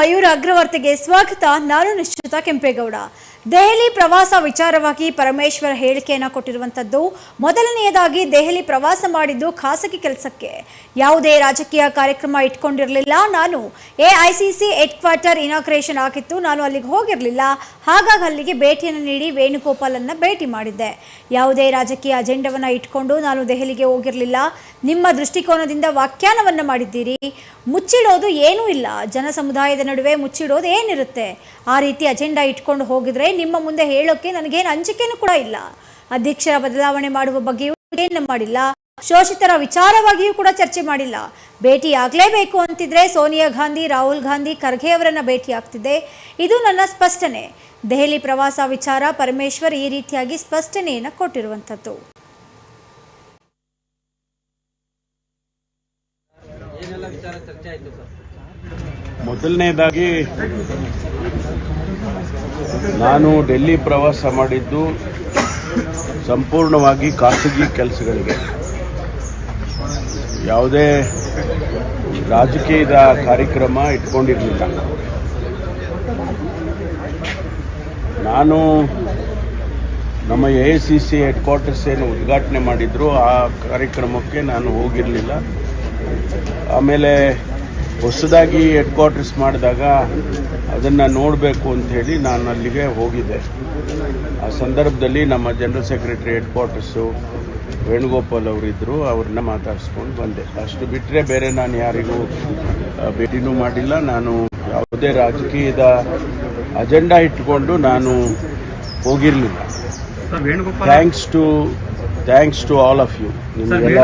ಮಯೂರ ಅಗ್ರವಾರ್ತೆಗೆ ಸ್ವಾಗತ ನಾನು ನಿಶ್ಚಿತ ಕೆಂಪೇಗೌಡ. ದೆಹಲಿ ಪ್ರವಾಸ ವಿಚಾರವಾಗಿ ಪರಮೇಶ್ವರ್ ಹೇಳಿಕೆಯನ್ನು ಕೊಟ್ಟಿರುವಂಥದ್ದು ಮೊದಲನೆಯದಾಗಿ ದೆಹಲಿ ಪ್ರವಾಸ ಮಾಡಿದ್ದು ಖಾಸಗಿ ಕೆಲಸಕ್ಕೆ. ಯಾವುದೇ ರಾಜಕೀಯ ಕಾರ್ಯಕ್ರಮ ಇಟ್ಕೊಂಡಿರಲಿಲ್ಲ. ನಾನು A I C C headquarter inauguration ಆಗಿತ್ತು. ನಾನು ಅಲ್ಲಿಗೆ ಹೋಗಿರಲಿಲ್ಲ. ಹಾಗಾಗಿ ಅಲ್ಲಿಗೆ ಭೇಟಿಯನ್ನು ನೀಡಿ ವೇಣುಗೋಪಾಲನ್ನ ಭೇಟಿ ಮಾಡಿದ್ದೆ. ಯಾವುದೇ ರಾಜಕೀಯ ಅಜೆಂಡವನ್ನು ಇಟ್ಕೊಂಡು ನಾನು ದೆಹಲಿಗೆ ಹೋಗಿರಲಿಲ್ಲ. ನಿಮ್ಮ ದೃಷ್ಟಿಕೋನದಿಂದ ವ್ಯಾಖ್ಯಾನವನ್ನು ಮಾಡಿದ್ದೀರಿ. ಮುಚ್ಚಿಡೋದು ಏನೂ ಇಲ್ಲ. ಜನ ಸಮುದಾಯದ ನಡುವೆ ಮುಚ್ಚಿಡೋದು ಏನಿರುತ್ತೆ? ಆ ರೀತಿ ಅಜೆಂಡಾ ಇಟ್ಕೊಂಡು ಹೋಗಿದ್ರೆ ನಿಮ್ಮ ಮುಂದೆ ಹೇಳೋಕೆ ನನಗೇನು ಅಂಜಿಕೆನೂ ಕೂಡ ಇಲ್ಲ. ಅಧ್ಯಕ್ಷರ ಬದಲಾವಣೆ ಮಾಡುವ ಬಗ್ಗೆಯೂ ಏನು ಮಾಡಿಲ್ಲ. ಶೋಷಿತರ ವಿಚಾರವಾಗಿಯೂ ಕೂಡ ಚರ್ಚೆ ಮಾಡಿಲ್ಲ. ಭೇಟಿ ಆಗಲೇಬೇಕು ಅಂತಿದ್ರೆ ಸೋನಿಯಾ ಗಾಂಧಿ ರಾಹುಲ್ ಗಾಂಧಿ ಖರ್ಗೆ ಅವರನ್ನು ಭೇಟಿ ಆಗ್ತಿದೆ ಇದು ನನ್ನ ಸ್ಪಷ್ಟನೆ. ದೆಹಲಿ ಪ್ರವಾಸ ವಿಚಾರ ಪರಮೇಶ್ವರ್ ಈ ರೀತಿಯಾಗಿ ಸ್ಪಷ್ಟನೆಯನ್ನು ಕೊಟ್ಟಿರುವಂಥದ್ದು. ಮೊದಲನೇದಾಗಿ ನಾನು ಡೆಲ್ಲಿ ಪ್ರವಾಸ ಮಾಡಿದ್ದು ಸಂಪೂರ್ಣವಾಗಿ ಖಾಸಗಿ ಕೆಲಸಗಳಿಗೆ. ಯಾವುದೇ ರಾಜಕೀಯದ ಕಾರ್ಯಕ್ರಮ ಇಟ್ಕೊಂಡಿರಲಿಲ್ಲ. ನಾನು ನಮ್ಮ A I C C headquarters ಏನು ಉದ್ಘಾಟನೆ ಮಾಡಿದ್ರು, ಆ ಕಾರ್ಯಕ್ರಮಕ್ಕೆ ನಾನು ಹೋಗಿರಲಿಲ್ಲ. ಆಮೇಲೆ ಹೊಸದಾಗಿ ಹೆಡ್ ಕ್ವಾರ್ಟರ್ಸ್ ಮಾಡಿದಾಗ ಅದನ್ನು ನೋಡಬೇಕು ಅಂತ ಹೇಳಿ ನಾನು ಅಲ್ಲಿಗೆ ಹೋಗಿದ್ದೆ. ಆ ಸಂದರ್ಭದಲ್ಲಿ ನಮ್ಮ general secretary headquarters Venugopal ಅವರಿದ್ದರು ಅವ್ರನ್ನ ಮಾತಾಡಿಸ್ಕೊಂಡು ಬಂದೆ. ಅಷ್ಟು ಬಿಟ್ಟರೆ ಬೇರೆ ನಾನು ಯಾರಿಗೂ ಭೇಟಿನೂ ಮಾಡಿಲ್ಲ. ನಾನು ಯಾವುದೇ ರಾಜಕೀಯದ ಅಜೆಂಡಾ ಇಟ್ಕೊಂಡು ನಾನು ಹೋಗಿರಲಿಲ್ಲ. Thanks to thanks to all of you ನಿಮಗೆಲ್ಲ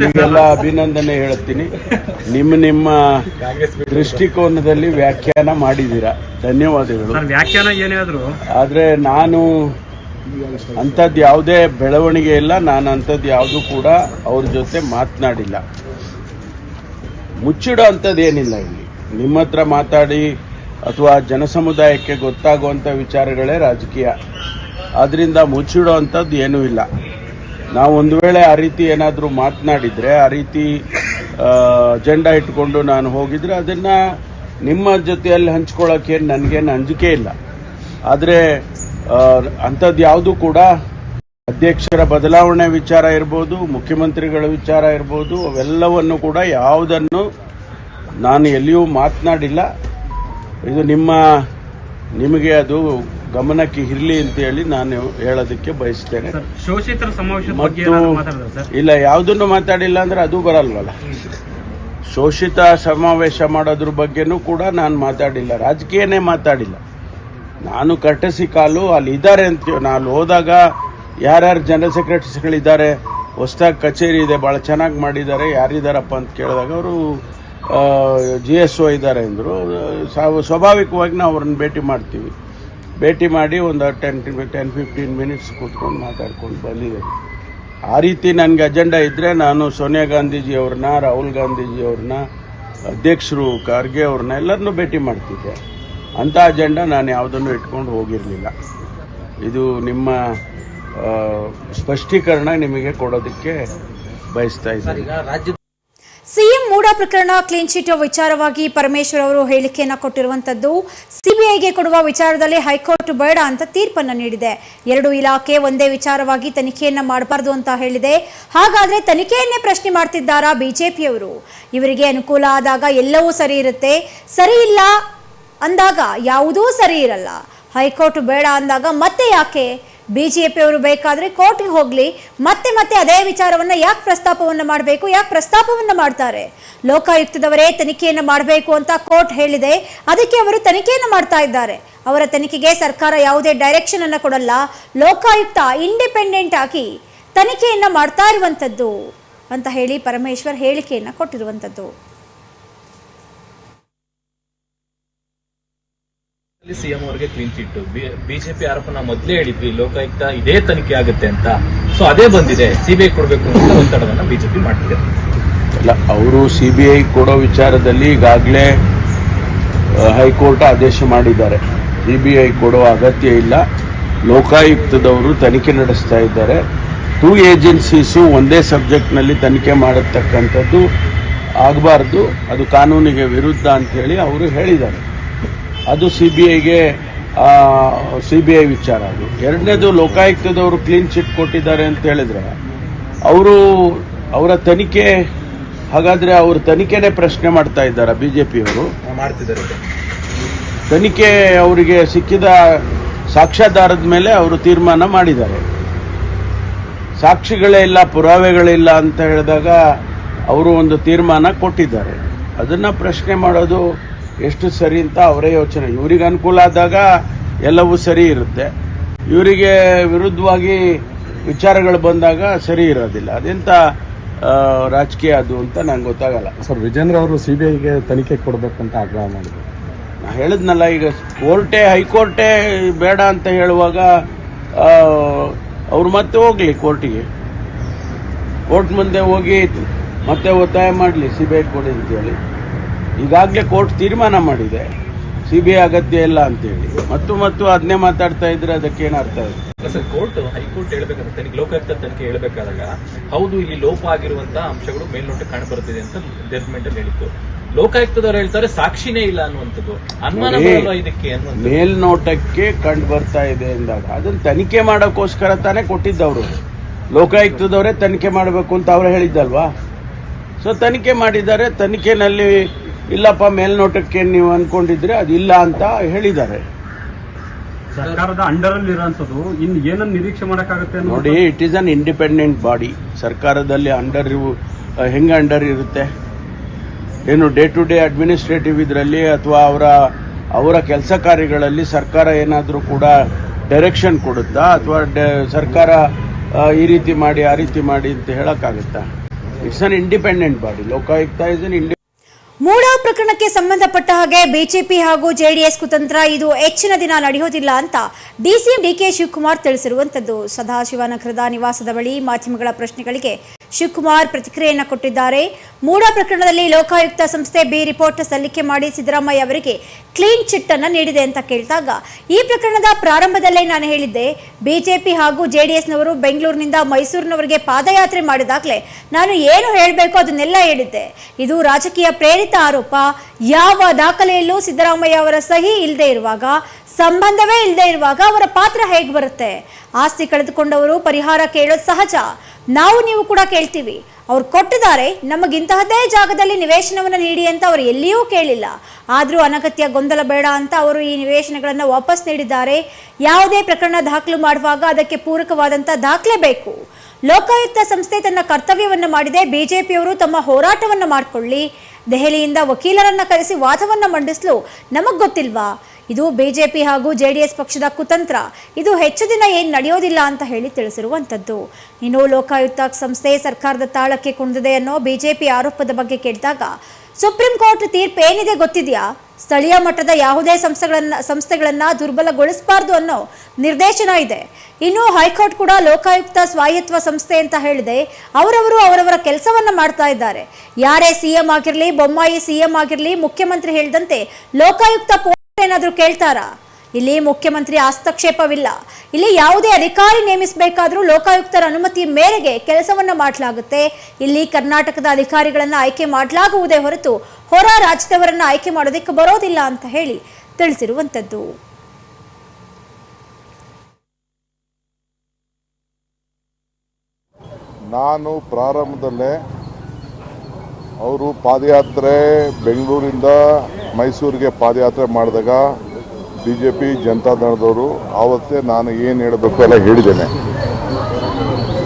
ನಿಮಗೆಲ್ಲ ಅಭಿನಂದನೆ ಹೇಳ್ತೀನಿ. ನಿಮ್ಮ ನಿಮ್ಮ ದೃಷ್ಟಿಕೋನದಲ್ಲಿ ವ್ಯಾಖ್ಯಾನ ಮಾಡಿದ್ದೀರಾ? ಧನ್ಯವಾದಗಳು. ವ್ಯಾಖ್ಯಾನ ಏನಾದರೂ ಆದರೆ ನಾನು ಅಂಥದ್ದು ಯಾವುದೇ ಬೆಳವಣಿಗೆ ಇಲ್ಲ. ನಾನು ಅಂಥದ್ದು ಯಾವುದೂ ಕೂಡ ಅವ್ರ ಜೊತೆ ಮಾತನಾಡಿಲ್ಲ. ಮುಚ್ಚಿಡೋ ಅಂಥದ್ದು ಏನಿಲ್ಲ ಇಲ್ಲಿ. ನಿಮ್ಮ ಹತ್ರ ಮಾತಾಡಿ ಅಥವಾ ಜನಸಮುದಾಯಕ್ಕೆ ಗೊತ್ತಾಗುವಂಥ ವಿಚಾರಗಳೇ ರಾಜಕೀಯ. ಆದ್ದರಿಂದ ಮುಚ್ಚಿಡೋ ಅಂಥದ್ದು ಏನೂ ಇಲ್ಲ. ನಾವು ಒಂದು ವೇಳೆ ಆ ರೀತಿ ಏನಾದರೂ ಮಾತನಾಡಿದರೆ, ಆ ರೀತಿ ಅಜೆಂಡಾ ಇಟ್ಕೊಂಡು ನಾನು ಹೋಗಿದ್ರೆ ಅದನ್ನು ನಿಮ್ಮ ಜೊತೆಯಲ್ಲಿ ಹಂಚ್ಕೊಳ್ಳೋಕೆ ನನಗೇನು ಅಂಜಿಕೆ ಇಲ್ಲ. ಆದರೆ ಅಂಥದ್ದು ಯಾವುದು ಕೂಡ ಅಧ್ಯಕ್ಷರ ಬದಲಾವಣೆ ವಿಚಾರ ಇರ್ಬೋದು, ಮುಖ್ಯಮಂತ್ರಿಗಳ ವಿಚಾರ ಇರ್ಬೋದು, ಅವೆಲ್ಲವನ್ನು ಕೂಡ ಯಾವುದನ್ನು ನಾನು ಎಲ್ಲಿಯೂ ಮಾತನಾಡಿಲ್ಲ. ಇದು ನಿಮ್ಮ, ನಿಮಗೆ ಅದು ಗಮನಕ್ಕೆ ಇರಲಿ ಅಂತ ಹೇಳಿ ನಾನು ಹೇಳೋದಕ್ಕೆ ಬಯಸ್ತೇನೆ. ಶೋಷಿತರ ಸಮಾವೇಶ ಮತ್ತು ಇಲ್ಲ ಯಾವುದನ್ನು ಮಾತಾಡಿಲ್ಲ ಅಂದ್ರೆ ಅದು ಬರಲ್ವಲ್ಲ. ಶೋಷಿತ ಸಮಾವೇಶ ಮಾಡೋದ್ರ ಬಗ್ಗೆನೂ ಕೂಡ ನಾನು ಮಾತಾಡಿಲ್ಲ ರಾಜಕೀಯನೇ ಮಾತಾಡಿಲ್ಲ. ನಾನು ಕರ್ಟಸಿ ಕಾಲು ಅಲ್ಲಿ ಇದ್ದಾರೆ ಅಂತ ನಾನು ಹೋದಾಗ ಯಾರ್ಯಾರು ಜನರಲ್ ಸೆಕ್ರೆಟರಿಸ್ಗಳಿದ್ದಾರೆ ಹೊಸ್ದಾಗಿ ಕಚೇರಿ ಇದೆ ಭಾಳ ಚೆನ್ನಾಗಿ ಮಾಡಿದ್ದಾರೆ ಯಾರಿದ್ದಾರಪ್ಪ ಅಂತ ಕೇಳಿದಾಗ ಅವರು ಜಿ ಎಸ್ ಒ ಇದ್ದಾರೆ ಅಂದರು. ಸ್ವಾಭಾವಿಕವಾಗಿ ನಾವು ಅವ್ರನ್ನ ಭೇಟಿ ಮಾಡ್ತೀವಿ. ಭೇಟಿ ಮಾಡಿ ಒಂದು ಟೆನ್ ಟೆನ್ ಫಿಫ್ಟೀನ್ ಮಿನಿಟ್ಸ್ ಕೂತ್ಕೊಂಡು ಮಾತಾಡ್ಕೊಂಡು ಬಂದಿದ್ದೇನೆ ಆ ರೀತಿ ನನಗೆ ಅಜೆಂಡಾ ಇದ್ದರೆ ನಾನು ಸೋನಿಯಾ ಗಾಂಧೀಜಿಯವ್ರನ್ನ ರಾಹುಲ್ ಗಾಂಧೀಜಿಯವ್ರನ್ನ ಅಧ್ಯಕ್ಷರು ಖರ್ಗೆ ಅವ್ರನ್ನ ಎಲ್ಲರನ್ನೂ ಭೇಟಿ ಮಾಡ್ತಿದ್ದೆ. ಅಂಥ ಅಜೆಂಡಾ ನಾನು ಯಾವುದನ್ನು ಇಟ್ಕೊಂಡು ಹೋಗಿರಲಿಲ್ಲ. ಇದು ನಿಮ್ಮ ಸ್ಪಷ್ಟೀಕರಣ ನಿಮಗೆ ಕೊಡೋದಕ್ಕೆ ಬಯಸ್ತಾ ಇದ್ದೀನಿ. ಸಿಎಂ ಮೂಡ ಪ್ರಕರಣ ಕ್ಲೀನ್ ಚಿಟ್ ವಿಚಾರವಾಗಿ ಪರಮೇಶ್ವರ್ ಅವರು ಹೇಳಿಕೆಯನ್ನು ಕೊಟ್ಟಿರುವಂತದ್ದು ಸಿಬಿಐಗೆ ಕೊಡುವ ವಿಚಾರದಲ್ಲಿ ಹೈಕೋರ್ಟ್ ಬೇಡ ಅಂತ ತೀರ್ಪನ್ನು ನೀಡಿದೆ. ಎರಡು ಇಲಾಖೆ ಒಂದೇ ವಿಚಾರವಾಗಿ ತನಿಖೆಯನ್ನ ಮಾಡಬಾರ್ದು ಅಂತ ಹೇಳಿದೆ. ಹಾಗಾದ್ರೆ ತನಿಖೆಯನ್ನೇ ಪ್ರಶ್ನೆ ಮಾಡ್ತಿದ್ದಾರಾ ಬಿಜೆಪಿಯವರು? ಇವರಿಗೆ ಅನುಕೂಲ ಆದಾಗ ಎಲ್ಲವೂ ಸರಿ ಇರುತ್ತೆ. ಸರಿ ಇಲ್ಲ ಅಂದಾಗ ಯಾವುದೂ ಸರಿ ಇರಲ್ಲ. ಹೈಕೋರ್ಟ್ ಬೇಡ ಅಂದಾಗ ಮತ್ತೆ ಯಾಕೆ? ಬಿಜೆಪಿಯವರು ಬೇಕಾದರೆ ಕೋರ್ಟ್ಗೆ ಹೋಗಲಿ. ಮತ್ತೆ ಮತ್ತೆ ಅದೇ ವಿಚಾರವನ್ನು ಯಾಕೆ ಪ್ರಸ್ತಾಪವನ್ನು ಮಾಡಬೇಕು, ಯಾಕೆ ಪ್ರಸ್ತಾಪವನ್ನು ಮಾಡ್ತಾರೆ? ಲೋಕಾಯುಕ್ತದವರೇ ತನಿಖೆಯನ್ನು ಮಾಡಬೇಕು ಅಂತ ಕೋರ್ಟ್ ಹೇಳಿದೆ. ಅದಕ್ಕೆ ಅವರು ತನಿಖೆಯನ್ನು ಮಾಡ್ತಾ ಇದ್ದಾರೆ. ಅವರ ತನಿಖೆಗೆ ಸರ್ಕಾರ ಯಾವುದೇ ಡೈರೆಕ್ಷನ್ ಅನ್ನು ಕೊಡಲ್ಲ. ಲೋಕಾಯುಕ್ತ ಇಂಡಿಪೆಂಡೆಂಟ್ ಆಗಿ ತನಿಖೆಯನ್ನು ಮಾಡ್ತಾ ಇರುವಂಥದ್ದು ಅಂತ ಹೇಳಿ ಪರಮೇಶ್ವರ್ ಹೇಳಿಕೆಯನ್ನು ಕೊಟ್ಟಿರುವಂತದ್ದು. ಸಿಎಂ ಅವರಿಗೆ ಕ್ಲೀನ್ ಚಿಟ್ ಬಿಜೆಪಿ ನಾವು ಮೊದಲೇ ಹೇಳಿದ್ವಿ, ಲೋಕಾಯುಕ್ತ ಇದೇ ತನಿಖೆ ಆಗುತ್ತೆ ಅಂತ. ಸೊ ಅದೇ ಬಂದಿದೆ. ಸಿಬಿಐ ಕೊಡಬೇಕು ಅಂತ ಒತ್ತಡವನ್ನ ಬಿಜೆಪಿ ಮಾಡ್ತಿದೆ. ಅಲ್ಲ, ಅವರು ಸಿ ಬಿ ಐ ಕೊಡೋ ವಿಚಾರದಲ್ಲಿ ಈಗಾಗಲೇ ಹೈಕೋರ್ಟ್ ಆದೇಶ ಮಾಡಿದ್ದಾರೆ. ಸಿ ಕೊಡೋ ಅಗತ್ಯ ಇಲ್ಲ. ಲೋಕಾಯುಕ್ತದವರು ತನಿಖೆ ನಡೆಸ್ತಾ ಇದ್ದಾರೆ. ಟೂ ಏಜೆನ್ಸೀಸು ಒಂದೇ ಸಬ್ಜೆಕ್ಟ್ನಲ್ಲಿ ತನಿಖೆ ಮಾಡತಕ್ಕಂಥದ್ದು ಆಗಬಾರ್ದು. ಅದು ಕಾನೂನಿಗೆ ವಿರುದ್ಧ ಅಂತ ಹೇಳಿ ಅವರು ಹೇಳಿದ್ದಾರೆ. ಅದು ಸಿ ಬಿ ಐಗೆ ಸಿ ಬಿ ಐ ವಿಚಾರ ಅದು. ಎರಡನೇದು ಲೋಕಾಯುಕ್ತದವರು ಕ್ಲೀನ್ ಚಿಟ್ ಕೊಟ್ಟಿದ್ದಾರೆ ಅಂತ ಹೇಳಿದ್ರೆ ಅವರು ಅವರ ತನಿಖೆ ಹಾಗಾದ್ರೆ ಅವರು ತನಿಖೆನೇ ಪ್ರಶ್ನೆ ಮಾಡ್ತಾ ಇದ್ದಾರೆ ಬಿ ಜೆ ಪಿಯವರು ಮಾಡ್ತಿದ್ದಾರೆ. ತನಿಖೆ ಅವರಿಗೆ ಸಿಕ್ಕಿದ ಸಾಕ್ಷ್ಯಾಧಾರದ ಮೇಲೆ ಅವರು ತೀರ್ಮಾನ ಮಾಡಿದ್ದಾರೆ. ಸಾಕ್ಷಿಗಳೇ ಇಲ್ಲ ಪುರಾವೆಗಳಿಲ್ಲ ಅಂತ ಹೇಳಿದಾಗ ಅವರು ಒಂದು ತೀರ್ಮಾನ ಕೊಟ್ಟಿದ್ದಾರೆ. ಅದನ್ನ ಪ್ರಶ್ನೆ ಮಾಡೋದು ಎಷ್ಟು ಸರಿ ಅಂತ ಅವರೇ ಯೋಚನೆ. ಇವರಿಗೆ ಅನುಕೂಲ ಆದಾಗ ಎಲ್ಲವೂ ಸರಿ ಇರುತ್ತೆ. ಇವರಿಗೆ ವಿರುದ್ಧವಾಗಿ ವಿಚಾರಗಳು ಬಂದಾಗ ಸರಿ ಇರೋದಿಲ್ಲ. ಅದೆಂತ ರಾಜಕೀಯ ಅದು ಅಂತ ನಂಗೆ ಗೊತ್ತಾಗಲ್ಲ. ಸರ್ ವಿಜೇಂದ್ರ ಅವರು ಸಿ ಬಿ ಐಗೆ ತನಿಖೆ ಕೊಡಬೇಕಂತ ಆಗ್ರಹ ಮಾಡಿದ್ರು. ನಾ ಹೇಳಿದ್ನಲ್ಲ ಈಗ ಕೋರ್ಟೇ ಹೈಕೋರ್ಟೇ ಬೇಡ ಅಂತ ಹೇಳುವಾಗ ಅವ್ರು ಮತ್ತೆ ಹೋಗ್ಲಿ ಕೋರ್ಟಿಗೆ. ಕೋರ್ಟ್ ಮುಂದೆ ಹೋಗಿ ಮತ್ತೆ ಒತ್ತಾಯ ಮಾಡಲಿ ಸಿ ಬಿ ಐ ಕೊಡಿ ಅಂತೇಳಿ. ಈಗಾಗಲೇ ಕೋರ್ಟ್ ತೀರ್ಮಾನ ಮಾಡಿದೆ. ಸಿ ಬಿ ಐ ಅಗತ್ಯ ಇಲ್ಲ ಅಂತೇಳಿ. ಮತ್ತು ಮತ್ತು ಅದನ್ನೇ ಮಾತಾಡ್ತಾ ಇದ್ರೆ ಏನು ಅರ್ಥ ಇದೆ ಸರ್ ಕೋರ್ಟ್ ಹೈಕೋರ್ಟ್ ಹೇಳ್ಬೇಕಾದ್ರೆ ತನಿಖೆ ಲೋಕಾಯುಕ್ತ ತನಿಖೆ ಹೇಳ್ಬೇಕಾದಾಗ ಹೌದು ಇಲ್ಲಿ ಲೋಪ ಆಗಿರುವಂತಹ ಅಂಶಗಳು ಮೇಲ್ನೋಟಕ್ಕೆ ಕಾಣಬರುತ್ತಿದೆ ಅಂತ ಜಡ್ಜ್ಮೆಂಟ್ ಅಲ್ಲಿ ಹೇಳಿತ್ತು. ಲೋಕಾಯುಕ್ತದವ್ರು ಹೇಳ್ತಾರೆ ಸಾಕ್ಷಿನೇ ಇಲ್ಲ ಅನ್ನುವಂಥದ್ದು. ಅನುಮಾನ ಬರಲ್ಲ ಇದಕ್ಕೆ ಮೇಲ್ನೋಟಕ್ಕೆ ಕಂಡು ಬರ್ತಾ ಇದೆ ಎಂದಾಗ ಅದನ್ನ ತನಿಖೆ ಮಾಡೋಕ್ಕೋಸ್ಕರ ತಾನೇ ಕೊಟ್ಟಿದ್ದವರು. ಲೋಕಾಯುಕ್ತದವರೇ ತನಿಖೆ ಮಾಡಬೇಕು ಅಂತ ಅವ್ರು ಹೇಳಿದ್ದಲ್ವಾ? ಸೊ ತನಿಖೆ ಮಾಡಿದ್ದಾರೆ ತನಿಖೆನಲ್ಲಿ ಇಲ್ಲಪ್ಪ ಮೇಲ್ನೋಟಕ್ಕೆ ನೀವು ಅನ್ಕೊಂಡಿದ್ರೆ ಅದಿಲ್ಲ ಅಂತ ಹೇಳಿದ್ದಾರೆ. ಸರ್ಕಾರದ ಅಂಡರ್ ಅಲ್ಲಿ ಇರೋಂಥದ್ದು ಇನ್ ಏನನ್ನ ನಿರೀಕ್ಷೆ ಮಾಡೋಕ್ಕಾಗುತ್ತೆ ನೋಡಿ it is an independent body ಸರ್ಕಾರದಲ್ಲಿ ಅಂಡರ್ ಹೆಂಗೆ ಅಂಡರ್ ಇರುತ್ತೆ? ಏನು ಡೇ ಟು ಡೇ ಅಡ್ಮಿನಿಸ್ಟ್ರೇಟಿವ್ ಇದರಲ್ಲಿ ಅಥವಾ ಅವರ ಅವರ ಕೆಲಸ ಕಾರ್ಯಗಳಲ್ಲಿ ಸರ್ಕಾರ ಏನಾದರೂ ಕೂಡ ಡೈರೆಕ್ಷನ್ ಕೊಡುತ್ತಾ? ಅಥವಾ ಸರ್ಕಾರ ಈ ರೀತಿ ಮಾಡಿ ಆ ರೀತಿ ಮಾಡಿ ಅಂತ ಹೇಳೋಕ್ಕಾಗುತ್ತಾ? It's an independent body Lokayukta is an ಇಂಡಿ ಮೂಡ ಪ್ರಕರಣಕ್ಕೆ ಸಂಬಂಧಪಟ್ಟ ಹಾಗೆ ಬಿಜೆಪಿ ಹಾಗೂ ಜೆಡಿಎಸ್ ಕುತಂತ್ರ ಇದು ಹೆಚ್ಚಿನ ದಿನ ನಡೆಯೋದಿಲ್ಲ ಅಂತ ಡಿಸಿಎಂ ಡಿಕೆ ಶಿವಕುಮಾರ್ ತಿಳಿಸಿರುವಂತದ್ದು. ಸದಾಶಿವನಗರದ ನಿವಾಸದ ಬಳಿ ಮಾಧ್ಯಮಗಳ ಪ್ರಶ್ನೆಗಳಿಗೆ ಶಿವಕುಮಾರ್ ಪ್ರತಿಕ್ರಿಯೆಯನ್ನು ಕೊಟ್ಟಿದ್ದಾರೆ. ಮೂಡ ಪ್ರಕರಣದಲ್ಲಿ ಲೋಕಾಯುಕ್ತ ಸಂಸ್ಥೆ ಬಿ ರಿಪೋರ್ಟ್ ಸಲ್ಲಿಕೆ ಮಾಡಿ ಸಿದ್ದರಾಮಯ್ಯ ಅವರಿಗೆ ಕ್ಲೀನ್ ಚಿಟ್ ಅನ್ನು ನೀಡಿದೆ ಅಂತ ಕೇಳಿದಾಗ, ಈ ಪ್ರಕರಣದ ಪ್ರಾರಂಭದಲ್ಲೇ ನಾನು ಹೇಳಿದ್ದೆ, ಬಿಜೆಪಿ ಹಾಗೂ ಜೆಡಿಎಸ್ನವರು ಬೆಂಗಳೂರಿನಿಂದ ಮೈಸೂರಿನವರಿಗೆ ಪಾದಯಾತ್ರೆ ಮಾಡಿದಾಗಲೇ ನಾನು ಏನು ಹೇಳಬೇಕು ಅದನ್ನೆಲ್ಲ ಹೇಳಿದ್ದೆ. ಇದು ರಾಜಕೀಯ ಪ್ರೇರಿತ ಆರೋಪ, ಯಾವ ದಾಖಲೆಯಲ್ಲೂ ಸಿದ್ದರಾಮಯ್ಯ ಅವರ ಸಹಿ ಇಲ್ಲದೆ ಇರುವಾಗ, ಸಂಬಂಧವೇ ಇಲ್ಲದೆ ಇರುವಾಗ ಅವರ ಪಾತ್ರ ಹೇಗೆ ಬರುತ್ತೆ? ಆಸ್ತಿ ಕಳೆದುಕೊಂಡವರು ಪರಿಹಾರ ಕೇಳೋದು ಸಹಜ. ನಾವು ನೀವು ಕೂಡ ಕೇಳ್ತೀವಿ. ಅವ್ರು ಕೊಟ್ಟಿದ್ದಾರೆ, ನಮಗಿಂತಹದ್ದೇ ಜಾಗದಲ್ಲಿ ನಿವೇಶನವನ್ನು ನೀಡಿ ಅಂತ ಅವರು ಎಲ್ಲಿಯೂ ಕೇಳಿಲ್ಲ. ಆದರೂ ಅನಗತ್ಯ ಗೊಂದಲ ಬೇಡ ಅಂತ ಅವರು ಈ ನಿವೇಶನಗಳನ್ನು ವಾಪಸ್ ನೀಡಿದ್ದಾರೆ. ಯಾವುದೇ ಪ್ರಕರಣ ದಾಖಲು ಮಾಡುವಾಗ ಅದಕ್ಕೆ ಪೂರಕವಾದಂಥ ದಾಖಲೆ ಬೇಕು. ಲೋಕಾಯುಕ್ತ ಸಂಸ್ಥೆ ತನ್ನ ಕರ್ತವ್ಯವನ್ನು ಮಾಡಿದೆ. ಬಿಜೆಪಿಯವರು ತಮ್ಮ ಹೋರಾಟವನ್ನು ಮಾಡಿಕೊಳ್ಳಿ. ದೆಹಲಿಯಿಂದ ವಕೀಲರನ್ನ ಕರೆಸಿ ವಾದವನ್ನ ಮಂಡಿಸಲು ನಮಗ್ ಗೊತ್ತಿಲ್ವಾ? ಇದು ಬಿಜೆಪಿ ಹಾಗೂ ಜೆಡಿಎಸ್ ಪಕ್ಷದ ಕುತಂತ್ರ. ಇದು ಹೆಚ್ಚು ದಿನ ಏನು ನಡೆಯೋದಿಲ್ಲ ಅಂತ ಹೇಳಿ ತಿಳಿಸಿರುವಂಥದ್ದು. ಇನ್ನು ಲೋಕಾಯುಕ್ತ ಸಂಸ್ಥೆ ಸರ್ಕಾರದ ತಾಳಕ್ಕೆ ಕುಣಿದಿದೆ ಅನ್ನೋ ಬಿಜೆಪಿ ಆರೋಪದ ಬಗ್ಗೆ ಕೇಳಿದಾಗ ಸುಪ್ರೀಂ ಕೋರ್ಟ್ ತೀರ್ಪು ಏನಿದೆ ಗೊತ್ತಿದೆಯಾ? ಸ್ಥಳೀಯ ಮಟ್ಟದ ಯಾವುದೇ ಸಂಸ್ಥೆಗಳನ್ನ ಸಂಸ್ಥೆಗಳನ್ನ ದುರ್ಬಲಗೊಳಿಸಬಾರ್ದು ಅನ್ನೋ ನಿರ್ದೇಶನ ಇದೆ. ಇನ್ನು ಹೈಕೋರ್ಟ್ ಕೂಡ ಲೋಕಾಯುಕ್ತ ಸ್ವಾಯತ್ವ ಸಂಸ್ಥೆ ಅಂತ ಹೇಳಿದೆ. ಅವರವರು ಅವರವರ ಕೆಲಸವನ್ನ ಮಾಡ್ತಾ ಇದ್ದಾರೆ. ಯಾರೇ ಸಿಎಂ ಆಗಿರಲಿ, ಬೊಮ್ಮಾಯಿ ಸಿಎಂ ಆಗಿರಲಿ, ಮುಖ್ಯಮಂತ್ರಿ ಹೇಳಿದಂತೆ ಲೋಕಾಯುಕ್ತ ಏನಾದರೂ ಕೇಳ್ತಾರಾ? ಇಲ್ಲಿ ಮುಖ್ಯಮಂತ್ರಿ ಹಸ್ತಕ್ಷೇಪವಿಲ್ಲ. ಇಲ್ಲಿ ಯಾವುದೇ ಅಧಿಕಾರಿ ನೇಮಿಸಬೇಕಾದರೂ ಲೋಕಾಯುಕ್ತರ ಅನುಮತಿ ಮೇರೆಗೆ ಕೆಲಸವನ್ನು ಮಾಡಲಾಗುತ್ತೆ. ಇಲ್ಲಿ ಕರ್ನಾಟಕದ ಅಧಿಕಾರಿಗಳನ್ನು ಆಯ್ಕೆ ಮಾಡಲಾಗುವುದೇ ಹೊರತು ಹೊರ ರಾಜ್ಯದವರನ್ನು ಆಯ್ಕೆ ಮಾಡೋದಕ್ಕೆ ಬರೋದಿಲ್ಲ ಅಂತ ಹೇಳಿ ತಿಳಿಸಿರುವಂತದ್ದು ನಾನು ಪ್ರಾರಂಭದಲ್ಲೇ ಅವರು ಪಾದಯಾತ್ರೆ ಬೆಂಗಳೂರಿಂದ ಮೈಸೂರಿಗೆ ಪಾದಯಾತ್ರೆ ಮಾಡಿದಾಗ ಬಿ ಜೆ ಪಿ ಆವತ್ತೇ ನಾನು ಏನು ಹೇಳಬೇಕು ಎಲ್ಲ ಹೇಳಿದ್ದೇನೆ.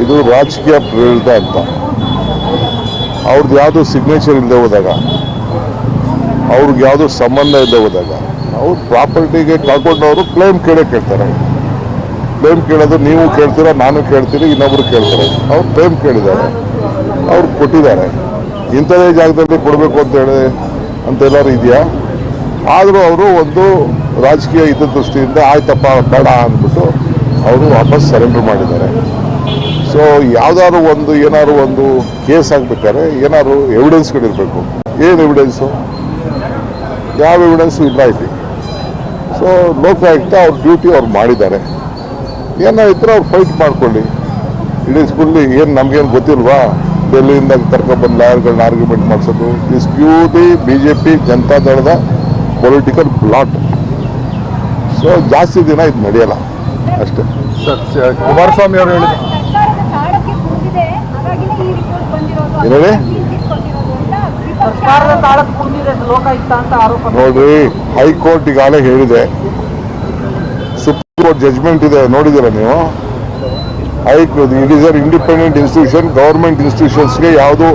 ಇದು ರಾಜಕೀಯ ಪ್ರೇರಿತ ಅಂತ. ಅವ್ರದ್ದು ಯಾವುದು ಸಿಗ್ನೇಚರ್ ಇಲ್ಲದೆ ಹೋದಾಗ, ಅವ್ರಿಗೆ ಯಾವುದು ಸಂಬಂಧ ಇಲ್ಲದೆ ಹೋದಾಗ, ಅವ್ರು ಪ್ರಾಪರ್ಟಿಗೆ ಕಳ್ಕೊಂಡವರು ಕ್ಲೇಮ್ ಕೇಳೇ ಕೇಳ್ತಾರೆ. ಕ್ಲೇಮ್ ಕೇಳೋದು ನೀವು ಕೇಳ್ತೀರಾ, ನಾನು ಕೇಳ್ತೀರಿ ಇನ್ನೊಬ್ರು ಕೇಳ್ತಾರೆ. ಅವ್ರು ಕ್ಲೇಮ್ ಕೇಳಿದ್ದಾರೆ. ಅವ್ರು ಕೊಟ್ಟಿದ್ದಾರೆ. ಇಂಥದೇ ಜಾಗದಲ್ಲಿ ಕೊಡಬೇಕು ಅಂತ ಹೇಳಿ ಅಂತ ಎಲ್ಲರೂ ಇದೆಯಾ? ಆದರೂ ಅವರು ಒಂದು ರಾಜಕೀಯ ಇದ್ದ ದೃಷ್ಟಿಯಿಂದ ಆಯ್ತಪ್ಪ, ಬೇಡ ಅಂದ್ಬಿಟ್ಟು ಅವರು ವಾಪಸ್ ಸರೆಂಡರ್ ಮಾಡಿದ್ದಾರೆ. ಸೊ ಯಾವ್ದಾದ್ರು ಒಂದು, ಏನಾದ್ರು ಒಂದು ಕೇಸ್ ಆಗ್ಬೇಕಾದ್ರೆ ಏನಾದ್ರು ಎವಿಡೆನ್ಸ್ಗಳಿರಬೇಕು ಏನು ಎವಿಡೆನ್ಸು ಯಾವ ಎವಿಡೆನ್ಸು ಇಲ್ಲ ಇಲ್ಲಿ ಸೊ ಲೋಕಾಯುಕ್ತ ಅವ್ರ ಡ್ಯೂಟಿ ಅವ್ರು ಮಾಡಿದ್ದಾರೆ. ಏನೋ ಇದ್ರೆ ಅವ್ರು ಫೈಟ್ ಮಾಡ್ಕೊಳ್ಳಿ. ಇಡೀ ಫುಲ್ಲಿ ಏನು ನಮಗೇನು ಗೊತ್ತಿಲ್ವಾ? ಡೆಲ್ಲಿಯಿಂದ ಕರ್ಕೊಂಡ್ಬಂದು ಲಾಯರ್ಗಳನ್ನ ಆರ್ಗ್ಯುಮೆಂಟ್ ಮಾಡಿಸೋದು. Is purely B J P ಜನತಾದಳದ political plot so ಜಾಸ್ತಿ ದಿನ ಇದು ನಡೆಯಲ್ಲ. ಅಷ್ಟೇ. ಸರ್ ಕುಮಾರಸ್ವಾಮಿ ಅವರು ಹೇಳಿದ್ರೆ. ಸರ್ಕಾರದ ತಾಳಕ್ಕೆ ಕೂಗಿದೆ ಹಾಗಾಗಿನೇ ಈ ರಿಪೋರ್ಟ್ ಬಂದಿರೋದು. ಏನು ಹೇಳಿ? ಕೊಟ್ಟಿರೋದು ಅಂತ ವಿಪಕ್ಷ ಸರ್ಕಾರದ ತಾಳಕ್ಕೆ ಕುಂದಿದೆ ಲೋಕಾಯುಕ್ತ ಅಂತ ಆರೋಪ ನೋಡ್ರಿ ಹೈಕೋರ್ಟ್ ಈಗಾಗಲೇ ಹೇಳಿದೆ. ಸುಪ್ರೀಂ ಕೋರ್ಟ್ ಜಜ್ಮೆಂಟ್ ಇದೆ ನೋಡಿದಿರ ನೀವು? High court it is are independent institution government ಇನ್ಸ್ಟಿಟ್ಯೂಷನ್ಸ್ಗೆ ಯಾವುದು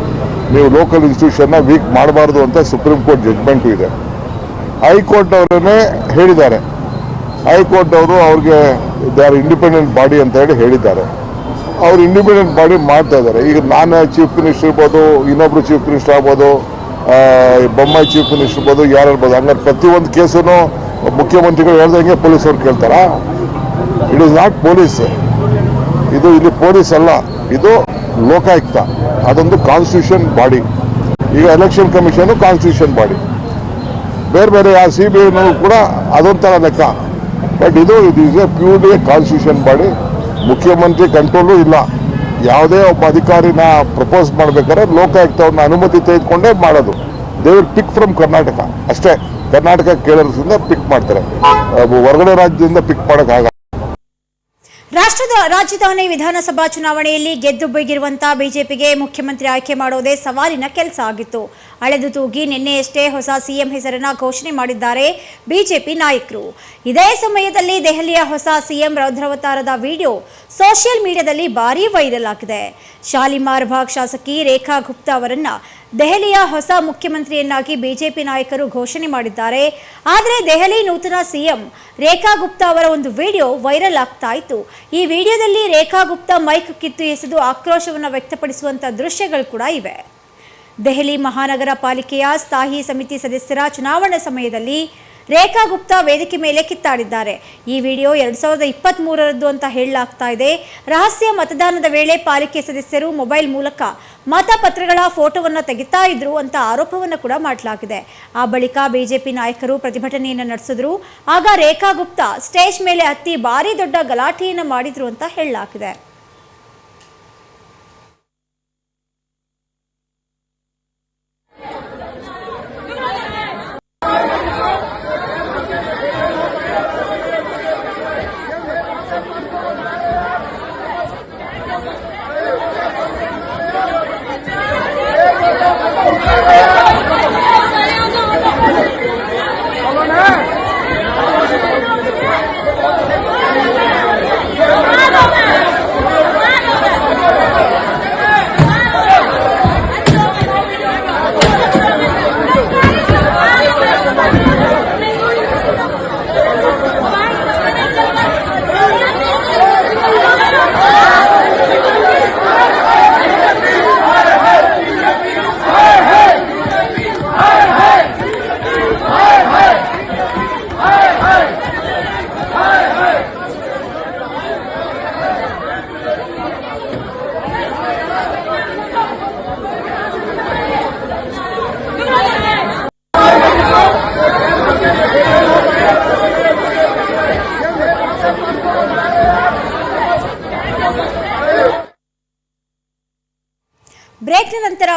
ನೀವು ಲೋಕಲ್ ಇನ್ಸ್ಟಿಟ್ಯೂಷನ್ನ ವೀಕ್ ಮಾಡಬಾರ್ದು ಅಂತ ಸುಪ್ರೀಂ ಕೋರ್ಟ್ ಜಜ್ಮೆಂಟು ಇದೆ. ಹೈಕೋರ್ಟ್ ಅವರನ್ನೇ ಹೇಳಿದ್ದಾರೆ. ಹೈಕೋರ್ಟ್ ಅವರು ಅವ್ರಿಗೆ ದೇ ಆರ್ ಇಂಡಿಪೆಂಡೆಂಟ್ ಬಾಡಿ ಅಂತ ಹೇಳಿ ಹೇಳಿದ್ದಾರೆ. ಅವ್ರು ಇಂಡಿಪೆಂಡೆಂಟ್ ಬಾಡಿ ಮಾಡ್ತಾ ಇದ್ದಾರೆ. ಈಗ ನಾನು ಚೀಫ್ ಮಿನಿಸ್ಟರ್ ಇರ್ಬೋದು, ಇನ್ನೊಬ್ರು ಚೀಫ್ ಮಿನಿಸ್ಟರ್ ಆಗ್ಬೋದು ಬೊಮ್ಮಾಯಿ ಚೀಫ್ ಮಿನಿಸ್ಟರ್ ಇರ್ಬೋದು, ಯಾರು ಇರ್ಬೋದು, ಹಂಗಾರೆ ಪ್ರತಿಯೊಂದು ಕೇಸನ್ನು ಮುಖ್ಯಮಂತ್ರಿಗಳು ಹೇಳ್ದಂಗೆ ಪೊಲೀಸವ್ರು ಕೇಳ್ತಾರಾ? ಇಟ್ ಈಸ್ ನಾಟ್ ಪೊಲೀಸ್ ಇದು ಇಲ್ಲಿ ಪೊಲೀಸ್ ಅಲ್ಲ. ಇದು ಲೋಕಾಯುಕ್ತ. ಅದೊಂದು ಕಾನ್ಸ್ಟಿಟ್ಯೂಷನ್ ಬಾಡಿ ಈಗ ಎಲೆಕ್ಷನ್ ಕಮಿಷನು ಕಾನ್ಸ್ಟಿಟ್ಯೂಷನ್ ಬಾಡಿ ಬೇರೆ ಬೇರೆ ಆ ಸಿ ಬಿ ಐನೂ ಕೂಡ ಅದೊಂಥರ ಲೆಕ್ಕ. ಬಟ್ ಇದು ಇದು is a purely constitution body ಮುಖ್ಯಮಂತ್ರಿ ಕಂಟ್ರೋಲು ಇಲ್ಲ. ಯಾವುದೇ ಒಬ್ಬ ಅಧಿಕಾರಿನ ಪ್ರಪೋಸ್ ಮಾಡ್ಬೇಕಾದ್ರೆ ಲೋಕಾಯುಕ್ತವ್ರನ್ನ ಅನುಮತಿ ತೆಗೆದುಕೊಂಡೇ ಮಾಡೋದು. ದೇ ಪಿಕ್ ಫ್ರಮ್ ಕರ್ನಾಟಕ ಅಷ್ಟೇ. ಕರ್ನಾಟಕ ಕೇರಳದಿಂದ ಪಿಕ್ ಮಾಡ್ತಾರೆ. ಹೊರಗಡೆ ರಾಜ್ಯದಿಂದ ಪಿಕ್ ಮಾಡೋಕ್ಕಾಗಲ್ಲ. ರಾಷ್ಟ್ರದ ರಾಜಧಾನಿ ವಿಧಾನಸಭಾ ಚುನಾವಣೆಯಲ್ಲಿ ಗೆದ್ದು ಬೀಗಿರುವಂತಹ ಬಿಜೆಪಿಗೆ ಮುಖ್ಯಮಂತ್ರಿ ಆಯ್ಕೆ ಮಾಡೋದೇ ಸವಾಲಿನ ಕೆಲಸ ಆಗಿತ್ತು. ಅಳೆದು ತೂಗಿ ನಿನ್ನೆಯಷ್ಟೇ ಹೊಸ ಸಿಎಂ ಹೆಸರನ್ನ ಘೋಷಣೆ ಮಾಡಿದ್ದಾರೆ ಬಿಜೆಪಿ ನಾಯಕರು. ಇದೇ ಸಮಯದಲ್ಲಿ ದೆಹಲಿಯ ಹೊಸ ಸಿಎಂ ರೌದ್ರಾವತಾರದ ವಿಡಿಯೋ ಸೋಷಿಯಲ್ ಮೀಡಿಯಾದಲ್ಲಿ ಭಾರೀ ವೈರಲ್ ಆಗಿದೆ. ಶಾಲಿಮಾರ್ ಭಾಗ್ ಶಾಸಕಿ ರೇಖಾ ಗುಪ್ತಾ ಅವರನ್ನ ದೆಹಲಿಯ ಹೊಸ ಮುಖ್ಯಮಂತ್ರಿಯನ್ನಾಗಿ ಬಿಜೆಪಿ ನಾಯಕರು ಘೋಷಣೆ ಮಾಡಿದ್ದಾರೆ. ಆದರೆ ದೆಹಲಿ ನೂತನ ಸಿಎಂ ರೇಖಾ ಗುಪ್ತಾ ಅವರ ಒಂದು ವಿಡಿಯೋ ವೈರಲ್ ಆಗ್ತಾ ಇತ್ತು. ಈ ವಿಡಿಯೋದಲ್ಲಿ ರೇಖಾ ಗುಪ್ತಾ ಮೈಕ್ ಕಿತ್ತು ಎಸೆದು ಆಕ್ರೋಶವನ್ನು ವ್ಯಕ್ತಪಡಿಸುವಂತ ದೃಶ್ಯಗಳು ಕೂಡ ಇವೆ. ದೆಹಲಿ ಮಹಾನಗರ ಪಾಲಿಕೆಯ ಸ್ಥಾಯಿ ಸಮಿತಿ ಸದಸ್ಯರ ಚುನಾವಣಾ ಸಮಯದಲ್ಲಿ ರೇಖಾ ಗುಪ್ತಾ ವೇದಿಕೆ ಮೇಲೆ ಕಿತ್ತಾಡಿದ್ದಾರೆ. ಈ ವಿಡಿಯೋ ಎರಡ್ ಸಾವಿರದ ಇಪ್ಪತ್ತ್ ಮೂರರದ್ದು ಅಂತ ಹೇಳಲಾಗ್ತಾ ಇದೆ. ರಹಸ್ಯ ಮತದಾನದ ವೇಳೆ ಪಾಲಿಕೆ ಸದಸ್ಯರು ಮೊಬೈಲ್ ಮೂಲಕ ಮತಪತ್ರಗಳ ಫೋಟೋವನ್ನು ತೆಗಿತಾ ಇದ್ರು ಅಂತ ಆರೋಪವನ್ನು ಕೂಡ ಮಾಡಲಾಗಿದೆ. ಆ ಬಳಿಕ ಬಿಜೆಪಿ ನಾಯಕರು ಪ್ರತಿಭಟನೆಯನ್ನು ನಡೆಸಿದ್ರು. ಆಗ ರೇಖಾ ಗುಪ್ತಾ ಸ್ಟೇಜ್ ಮೇಲೆ ಹತ್ತಿ ಭಾರಿ ದೊಡ್ಡ ಗಲಾಟೆಯನ್ನು ಮಾಡಿದ್ರು ಅಂತ ಹೇಳಲಾಗಿದೆ.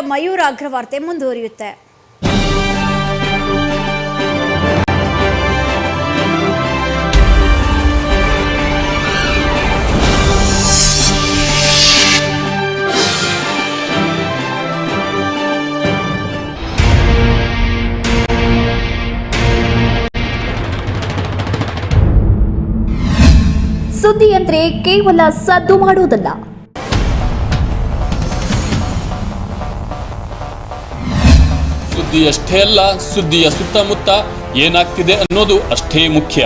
ಮಯೂರ ಅಗ್ರವಾರ್ತೆ ಮುಂದುವರಿಯುತ್ತೆ. ಸುದ್ದಿ ಅಂದ್ರೆ ಕೇವಲ ಸದ್ದು ಮಾಡುವುದಲ್ಲ. ಸುದ್ದಿಯಷ್ಟೇ ಅಲ್ಲ ಸುದ್ದಿಯ ಸುತ್ತಮುತ್ತ ಏನಾಗ್ತಿದೆ ಅನ್ನೋದು ಅಷ್ಟೇ ಮುಖ್ಯ.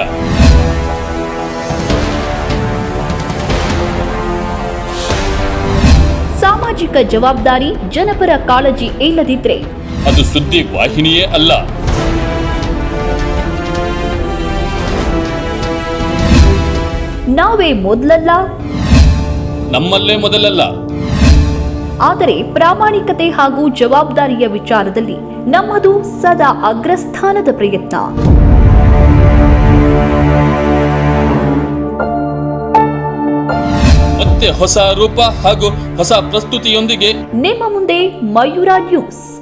ಸಾಮಾಜಿಕ ಜವಾಬ್ದಾರಿ ಜನಪರ ಕಾಳಜಿ ಇಲ್ಲದಿದ್ರೆ ಅದು ಸುದ್ದಿ ವಾಹಿನಿಯೇ ಅಲ್ಲ. ನಾವೇ ಮೊದಲಲ್ಲ? ನಮ್ಮಲ್ಲೇ ಮೊದಲಲ್ಲ. ಆದರೆ ಪ್ರಾಮಾಣಿಕತೆ ಹಾಗೂ ಜವಾಬ್ದಾರಿಯ ವಿಚಾರದಲ್ಲಿ ನಮ್ಮದು ಸದಾ ಅಗ್ರಸ್ಥಾನದ ಪ್ರಯತ್ನ. ಮತ್ತೆ ಹೊಸ ರೂಪ ಹಾಗೂ ಹೊಸ ಪ್ರಸ್ತುತಿಯೊಂದಿಗೆ ನಿಮ್ಮ ಮುಂದೆ ಮಯೂರ ನ್ಯೂಸ್.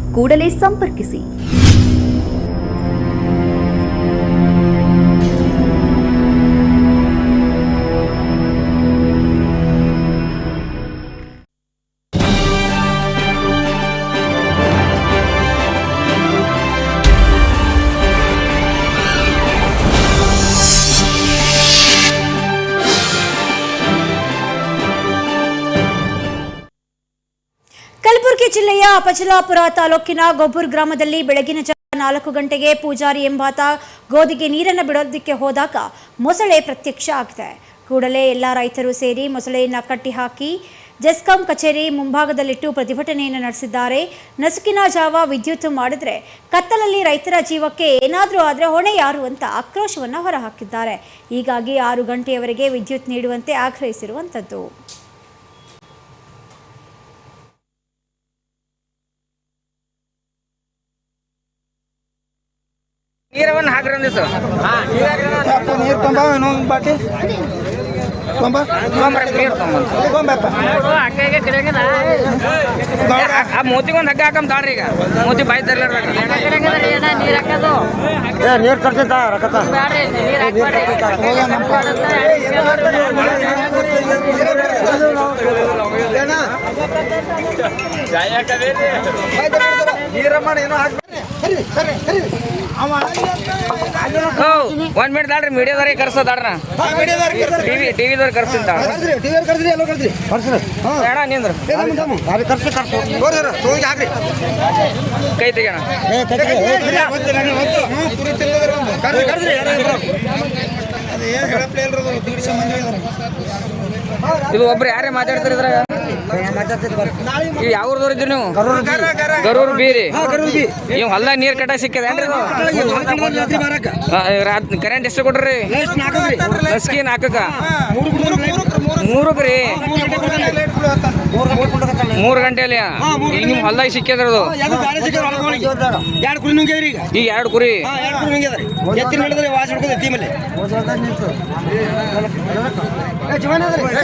ಕೂಡಲೇ ಸಂಪರ್ಕಿಸಿ. ಜಿಲ್ಲೆಯ ಅಪಚಲಾಪುರ ತಾಲೂಕಿನ ಗೊಬ್ಬುರ್ ಗ್ರಾಮದಲ್ಲಿ ಬೆಳಗಿನ ಜಾವ ನಾಲ್ಕು ಗಂಟೆಗೆ ಪೂಜಾರಿ ಎಂಬಾತ ಗೋಧಿಗೆ ನೀರನ್ನು ಬಿಡೋದಕ್ಕೆ ಹೋದಾಗ ಮೊಸಳೆ ಪ್ರತ್ಯಕ್ಷ ಆಗಿದೆ ಕೂಡಲೇ ಎಲ್ಲ ರೈತರು ಸೇರಿ ಮೊಸಳೆಯನ್ನು ಕಟ್ಟಿ ಹಾಕಿ ಜೆಸ್ಕಾಂ ಕಚೇರಿ ಮುಂಭಾಗದಲ್ಲಿಟ್ಟು ಪ್ರತಿಭಟನೆಯನ್ನು ನಡೆಸಿದ್ದಾರೆ. ನಸುಕಿನ ಜಾವ ವಿದ್ಯುತ್ ಮಾಡಿದ್ರೆ ಕತ್ತಲಲ್ಲಿ ರೈತರ ಜೀವಕ್ಕೆ ಏನಾದರೂ ಆದರೆ ಹೊಣೆ ಯಾರು ಅಂತ ಆಕ್ರೋಶವನ್ನು ಹೊರಹಾಕಿದ್ದಾರೆ. ಹೀಗಾಗಿ ಆರು ಗಂಟೆಯವರೆಗೆ ವಿದ್ಯುತ್ ನೀಡುವಂತೆ ಆಗ್ರಹಿಸಿರುವಂಥದ್ದು ನೀರವನ್ನ ಹಾಕ್ರಿ. ನೀರ್ ನೀರು ತಂಬ? ಇನ್ನೊಂದು ಬಾಟಿ. ತಂಬ? ನೀರು ಆ ಮೋತಿಗೊಂದು ಹಗ್ಗ ಹಾಕಮ್ ತಾಳ್ರಿ ಈಗ. ಮೋತಿ ಬಾಯಿ ತರ್ಲಾರ್ದಾಗ ಏ ನೀರು ತರ್ತಿದ್ದ ರಕತ ನೀರಮ್ಮ ಏನೋ ಹಾಕ್ಬೇಡಿ ಸರಿ ಸರಿ ಅವ ಒಂದ್ ಮಿನಿಟ್ ದಾಡ್ರಿ ಮೀಡಿಯಾದವ್ರಿಗೆ ಕರ್ಸೋ ತಾಳ್ರ ಟಿವಿ ಟಿವಿದವ್ರಿಗೆ ಬೇಡ ನಿಂದ್ರ. ಕೈ ಇದು ಒಬ್ರು ಯಾರೇ ಮಾತಾಡ್ತಾರೆ ಇದ್ರಾಗ ಇವ್ ಯಾವ ಊರ್ದವ್ರು ಇದ್ರಿ ನೀವು? ಗರೂರ್ ಬೀರಿ ನೀವು ಹೊಲ್ದಾಗ ನೀರ್ ಕಟ್ಟ ಸಿಕ್ಕದೇನ್ರಿ ಕರೆಂಟ್ ಎಷ್ಟು ಕೊಡ್ರಿ ಲಸ್ಕಿ ನಾಲ್ಕಕ್ಕ. ಮೂರಕ್ಕೆ ರೀ ಮೂರು ಗಂಟೆಯಲ್ಲಿ ಈಗ ನಿಮ್ ಹೊಲ್ದಾಗ ಸಿಕ್ಕದ್ರದು ಎರಡು ಕುರಿ ನುಂಗ್ಯದ್ರಿ ಈಗ ಎರಡು ಕುರಿ?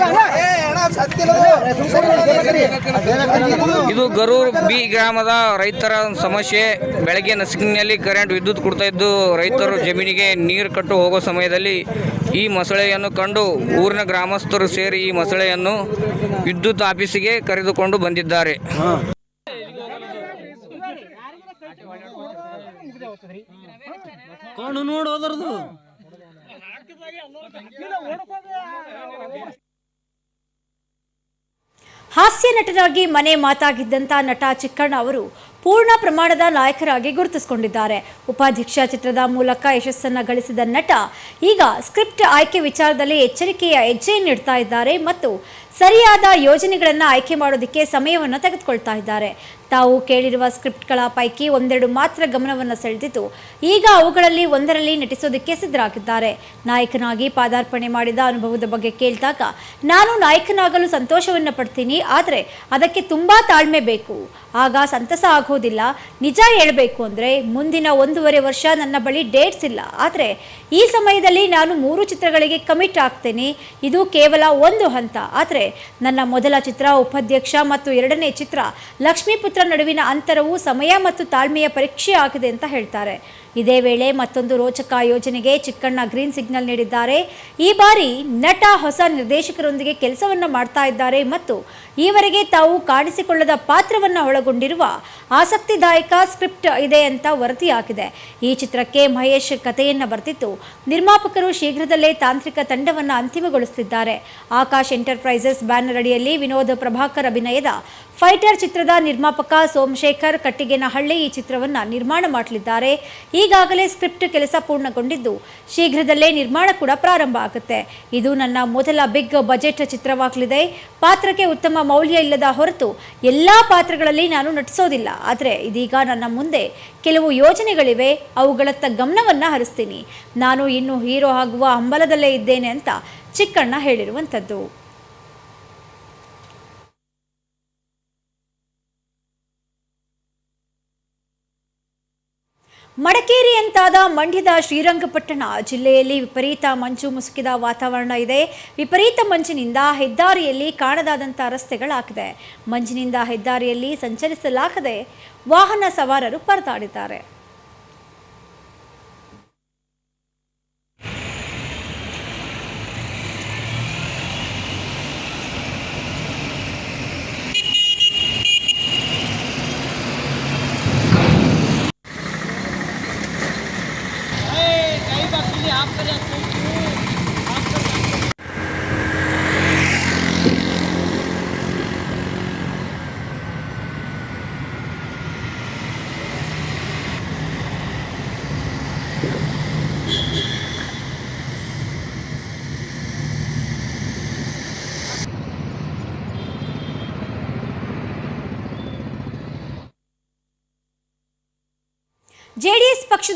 ಹಾ ಇದು ಗರೂರ್ ಬಿ ಗ್ರಾಮದ ರೈತರ ಸಮಸ್ಯೆ. ಬೆಳಗ್ಗೆ ನಸುಕಿನಲ್ಲಿ ಕರೆಂಟ್ ವಿದ್ಯುತ್ ಕೊಡ್ತಾ ಇದ್ದು ರೈತರು ಜಮೀನಿಗೆ ನೀರು ಕಟ್ಟು ಹೋಗೋ ಸಮಯದಲ್ಲಿ ಈ ಮೊಸಳೆಯನ್ನು ಕಂಡು ಊರಿನ ಗ್ರಾಮಸ್ಥರು ಸೇರಿ ಈ ಮೊಸಳೆಯನ್ನು ವಿದ್ಯುತ್ ಆಫೀಸಿಗೆ ಕರೆದುಕೊಂಡು ಬಂದಿದ್ದಾರೆ. ಹಾಸ್ಯ ನಟರಾಗಿ ಮನೆ ಮಾತಾಗಿದ್ದಂಥ ನಟ ಚಿಕ್ಕಣ್ಣ ಅವರು ಪೂರ್ಣ ಪ್ರಮಾಣದ ನಾಯಕರಾಗಿ ಗುರುತಿಸಿಕೊಂಡಿದ್ದಾರೆ. ಉಪಾಧ್ಯಕ್ಷ ಚಿತ್ರದ ಮೂಲಕ ಯಶಸ್ಸನ್ನು ಗಳಿಸಿದ ನಟ ಈಗ ಸ್ಕ್ರಿಪ್ಟ್ ಆಯ್ಕೆ ವಿಚಾರದಲ್ಲಿ ಎಚ್ಚರಿಕೆಯ ಹೆಜ್ಜೆ ನೀಡ್ತಾ ಇದ್ದಾರೆ ಮತ್ತು ಸರಿಯಾದ ಯೋಜನೆಗಳನ್ನು ಆಯ್ಕೆ ಮಾಡೋದಕ್ಕೆ ಸಮಯವನ್ನು ತೆಗೆದುಕೊಳ್ತಾ ಇದ್ದಾರೆ. ತಾವು ಕೇಳಿರುವ ಸ್ಕ್ರಿಪ್ಟ್ಗಳ ಪೈಕಿ ಒಂದೆರಡು ಮಾತ್ರ ಗಮನವನ್ನು ಸೆಳೆದಿದ್ದು, ಈಗ ಅವುಗಳಲ್ಲಿ ಒಂದರಲ್ಲಿ ನಟಿಸೋದಕ್ಕೆ ಸಿದ್ಧರಾಗಿದ್ದಾರೆ. ನಾಯಕನಾಗಿ ಪಾದಾರ್ಪಣೆ ಮಾಡಿದ ಅನುಭವದ ಬಗ್ಗೆ ಕೇಳಿದಾಗ, ನಾನು ನಾಯಕನಾಗಲು ಸಂತೋಷವನ್ನು ಪಡ್ತೀನಿ, ಆದರೆ ಅದಕ್ಕೆ ತುಂಬ ತಾಳ್ಮೆ ಬೇಕು. ಆಗ ಸಂತಸ ಆಗೋದಿಲ್ಲ. ನಿಜ ಹೇಳಬೇಕು ಅಂದರೆ, ಮುಂದಿನ ಒಂದೂವರೆ ವರ್ಷ ನನ್ನ ಬಳಿ ಡೇಟ್ಸ್ ಇಲ್ಲ. ಆದರೆ, ಈ ಸಮಯದಲ್ಲಿ ನಾನು ಮೂರು ಚಿತ್ರಗಳಿಗೆ ಕಮಿಟ್ ಆಗ್ತೇನೆ. ಇದು ಕೇವಲ ಒಂದು ಹಂತ. ಆದರೆ ನನ್ನ ಮೊದಲ ಚಿತ್ರ, ಉಪಾಧ್ಯಕ್ಷ ಮತ್ತು ಎರಡನೇ ಚಿತ್ರ ಲಕ್ಷ್ಮೀಪುತ್ರ ನಡುವಿನ ಅಂತರವು ಸಮಯ ಮತ್ತು ತಾಳ್ಮೆಯ ಪರೀಕ್ಷೆ ಆಗಿದೆ ಅಂತ ಹೇಳ್ತಾರೆ. ಇದೇ ವೇಳೆ ಮತ್ತೊಂದು ರೋಚಕ ಯೋಜನೆಗೆ ಚಿಕ್ಕಣ್ಣ ಗ್ರೀನ್ ಸಿಗ್ನಲ್ ನೀಡಿದ್ದಾರೆ. ಈ ಬಾರಿ ನಟ ಹೊಸ ನಿರ್ದೇಶಕರೊಂದಿಗೆ ಕೆಲಸವನ್ನು ಮಾಡ್ತಾ ಇದ್ದಾರೆ ಮತ್ತು ಈವರೆಗೆ ತಾವು ಕಾಣಿಸಿಕೊಳ್ಳದ ಪಾತ್ರವನ್ನು ಒಳಗೊಂಡಿರುವ ಆಸಕ್ತಿದಾಯಕ ಸ್ಕ್ರಿಪ್ಟ್ ಇದೆ ಅಂತ ವರದಿಯಾಗಿದೆ. ಈ ಚಿತ್ರಕ್ಕೆ ಮಹೇಶ್ ಕಥೆಯನ್ನು ಬರ್ತಿತ್ತು. ನಿರ್ಮಾಪಕರು ಶೀಘ್ರದಲ್ಲೇ ತಾಂತ್ರಿಕ ತಂಡವನ್ನು ಅಂತಿಮಗೊಳಿಸುತ್ತಿದ್ದಾರೆ ಆಕಾಶ್ ಎಂಟರ್ಪ್ರೈಸಸ್ ಬ್ಯಾನರ್ ಅಡಿಯಲ್ಲಿ ವಿನೋದ್ ಪ್ರಭಾಕರ್ ಅಭಿನಯದ ಫೈಟರ್ ಚಿತ್ರದ ನಿರ್ಮಾಪಕ ಸೋಮಶೇಖರ್ ಕಟ್ಟಿಗೆನಹಳ್ಳಿ ಈ ಚಿತ್ರವನ್ನ ನಿರ್ಮಾಣ ಮಾಡಲಿದ್ದಾರೆ. ಈಗಾಗಲೇ ಸ್ಕ್ರಿಪ್ಟ್ ಕೆಲಸ ಪೂರ್ಣಗೊಂಡಿದ್ದು ಶೀಘ್ರದಲ್ಲೇ ನಿರ್ಮಾಣ ಕೂಡ ಪ್ರಾರಂಭ ಆಗುತ್ತೆ. ಇದು ನನ್ನ ಮೊದಲ ಬಿಗ್ ಬಜೆಟ್ ಚಿತ್ರವಾಗಲಿದೆ. ಪಾತ್ರಕ್ಕೆ ಉತ್ತಮ ಮೌಲ್ಯ ಇಲ್ಲದ ಹೊರತು ಎಲ್ಲ ಪಾತ್ರಗಳಲ್ಲಿ ನಾನು ನಟಿಸೋದಿಲ್ಲ. ಆದರೆ ಇದೀಗ ನನ್ನ ಮುಂದೆ ಕೆಲವು ಯೋಜನೆಗಳಿವೆ. ಅವುಗಳತ್ತ ಗಮನವನ್ನ ಹರಿಸ್ತೀನಿ. ನಾನು ಇನ್ನು ಹೀರೋ ಆಗುವ ಹಂಬಲದಲ್ಲೇ ಇದ್ದೇನೆ ಅಂತ ಚಿಕ್ಕಣ್ಣ ಹೇಳಿರುವಂಥದ್ದು. ಮಡಕೇರಿ ಅಂತಾದ ಮಂಡ್ಯದ ಶ್ರೀರಂಗಪಟ್ಟಣ ಜಿಲ್ಲೆಯಲ್ಲಿ ವಿಪರೀತ ಮಂಜು ಮುಸುಕಿದ ವಾತಾವರಣ ಇದೆ. ವಿಪರೀತ ಮಂಜಿನಿಂದ ಹೆದ್ದಾರಿಯಲ್ಲಿ ಕಾಣದಾದಂಥ ರಸ್ತೆಗಳಾಗಿದೆ. ಮಂಜಿನಿಂದ ಹೆದ್ದಾರಿಯಲ್ಲಿ ಸಂಚರಿಸಲಾಗದೆ ವಾಹನ ಸವಾರರು ಪರದಾಡಿದ್ದಾರೆ. ಜೆಡಿಎಸ್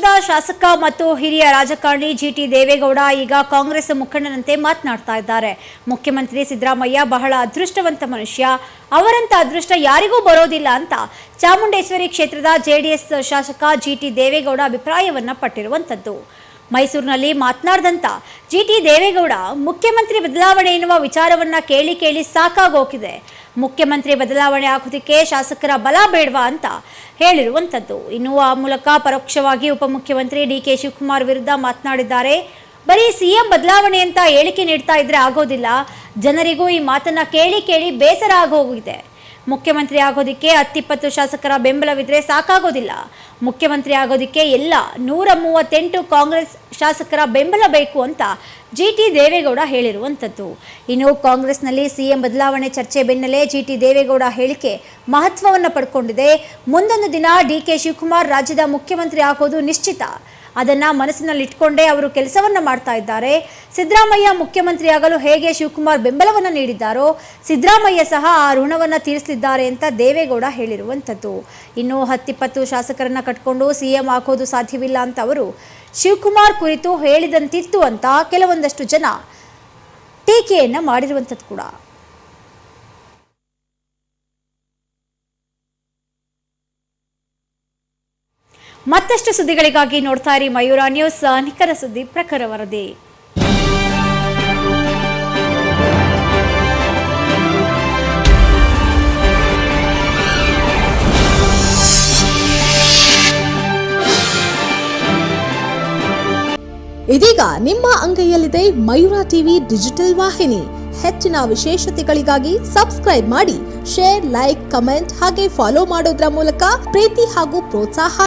ಪಕ್ಷದ ಶಾಸಕ ಮತ್ತು ಹಿರಿಯ ರಾಜಕಾರಣಿ ಜಿಟಿ ದೇವೇಗೌಡ ಈಗ ಕಾಂಗ್ರೆಸ್ ಮುಖಂಡನಂತೆ ಮಾತನಾಡ್ತಾ ಇದ್ದಾರೆ. ಮುಖ್ಯಮಂತ್ರಿ ಸಿದ್ದರಾಮಯ್ಯ ಬಹಳ ಅದೃಷ್ಟವಂತ ಮನುಷ್ಯ. ಅವರಂತ ಅದೃಷ್ಟ ಯಾರಿಗೂ ಬರೋದಿಲ್ಲ ಅಂತ ಚಾಮುಂಡೇಶ್ವರಿ ಕ್ಷೇತ್ರದ ಜೆಡಿಎಸ್ ಶಾಸಕ ಜಿಟಿ ದೇವೇಗೌಡ ಅಭಿಪ್ರಾಯವನ್ನ ಪಟ್ಟಿರುವಂಥದ್ದು ಮೈಸೂರಿನಲ್ಲಿ ಮಾತನಾಡಿದಂಥ ಜಿಟಿ ದೇವೇಗೌಡ ಮುಖ್ಯಮಂತ್ರಿ ಬದಲಾವಣೆ ಎನ್ನುವ ವಿಚಾರವನ್ನ ಕೇಳಿ ಕೇಳಿ ಸಾಕಾಗೋಗಿದೆ. ಮುಖ್ಯಮಂತ್ರಿ ಬದಲಾವಣೆ ಆಗೋದಕ್ಕೆ ಶಾಸಕರ ಬಲ ಬೇಡವಾ ಅಂತ ಹೇಳಿರುವಂಥದ್ದು. ಇನ್ನು ಆ ಮೂಲಕ ಪರೋಕ್ಷವಾಗಿ ಉಪಮುಖ್ಯಮಂತ್ರಿ ಡಿ ಕೆ ಶಿವಕುಮಾರ್ ವಿರುದ್ಧ ಮಾತನಾಡಿದ್ದಾರೆ. ಬರೀ ಸಿಎಂ ಬದಲಾವಣೆ ಅಂತ ಹೇಳಿಕೆ ನೀಡ್ತಾ ಇದ್ರೆ ಆಗೋದಿಲ್ಲ. ಜನರಿಗೂ ಈ ಮಾತನ್ನ ಕೇಳಿ ಕೇಳಿ ಬೇಸರ ಆಗೋಗಿದೆ ಮುಖ್ಯಮಂತ್ರಿ ಆಗೋದಿಕ್ಕೆ ಹತ್ತಿಪ್ಪತ್ತು ಶಾಸಕರ ಬೆಂಬಲವಿದ್ರೆ ಸಾಕಾಗೋದಿಲ್ಲ. ಮುಖ್ಯಮಂತ್ರಿ ಆಗೋದಿಕ್ಕೆ ಎಲ್ಲ ನೂರ ಮೂವತ್ತೆಂಟು ಕಾಂಗ್ರೆಸ್ ಶಾಸಕರ ಬೆಂಬಲ ಬೇಕು ಅಂತ ಜಿ ಟಿ ದೇವೇಗೌಡ ಹೇಳಿರುವಂಥದ್ದು. ಇನ್ನು ಕಾಂಗ್ರೆಸ್ನಲ್ಲಿ ಸಿಎಂ ಬದಲಾವಣೆ ಚರ್ಚೆ ಬೆನ್ನಲ್ಲೇ ಜಿ ಟಿ ದೇವೇಗೌಡ ಹೇಳಿಕೆ ಮಹತ್ವವನ್ನು ಪಡ್ಕೊಂಡಿದೆ. ಮುಂದೊಂದು ದಿನ ಡಿ ಕೆ ಶಿವಕುಮಾರ್ ರಾಜ್ಯದ ಮುಖ್ಯಮಂತ್ರಿ ಆಗೋದು ನಿಶ್ಚಿತ. ಅದನ್ನ ಮನಸ್ಸಿನಲ್ಲಿಟ್ಕೊಂಡೇ ಅವರು ಕೆಲಸವನ್ನು ಮಾಡ್ತಾ ಇದ್ದಾರೆ. ಸಿದ್ದರಾಮಯ್ಯ ಮುಖ್ಯಮಂತ್ರಿಯಾಗಲು ಹೇಗೆ ಶಿವಕುಮಾರ್ ಬೆಂಬಲವನ್ನು ನೀಡಿದ್ದಾರೋ, ಸಿದ್ದರಾಮಯ್ಯ ಸಹ ಆ ಋಣವನ್ನು ತೀರಿಸಲಿದ್ದಾರೆ ಅಂತ ದೇವೇಗೌಡ ಹೇಳಿರುವಂಥದ್ದು. ಇನ್ನು ಹತ್ತಿಪ್ಪತ್ತು ಶಾಸಕರನ್ನು ಕಟ್ಕೊಂಡು ಸಿಎಂ ಹಾಕೋದು ಸಾಧ್ಯವಿಲ್ಲ ಅಂತ ಅವರು ಶಿವಕುಮಾರ್ ಕುರಿತು ಹೇಳಿದಂತಿತ್ತು ಅಂತ ಕೆಲವೊಂದಷ್ಟು ಜನ ಟೀಕೆಯನ್ನು ಮಾಡಿರುವಂಥದ್ದು ಕೂಡ. ಮತ್ತಷ್ಟು ಸುದ್ದಿಗಳಿಗಾಗಿ ನೋಡ್ತಾ ಇರಿ ಮಯೂರ ನ್ಯೂಸ್ ನಿಖರ ಸುದ್ದಿ ಪ್ರಖರ ವರದಿ. ಇದೀಗ ನಿಮ್ಮ ಅಂಗೈಯಲ್ಲಿದೆ ಮಯೂರ ಟಿವಿ ಡಿಜಿಟಲ್ ವಾಹಿನಿ. ಹೆಚ್ಚಿನ ವಿಶೇಷತೆಗಳಿಗಾಗಿ ಸಬ್ಸ್ಕ್ರೈಬ್ ಮಾಡಿ, ಶೇರ್, ಲೈಕ್, ಕಮೆಂಟ್ ಹಾಗೆ ಫಾಲೋ ಮಾಡೋದ್ರ ಮೂಲಕ ಪ್ರೀತಿ ಹಾಗೂ ಪ್ರೋತ್ಸಾಹ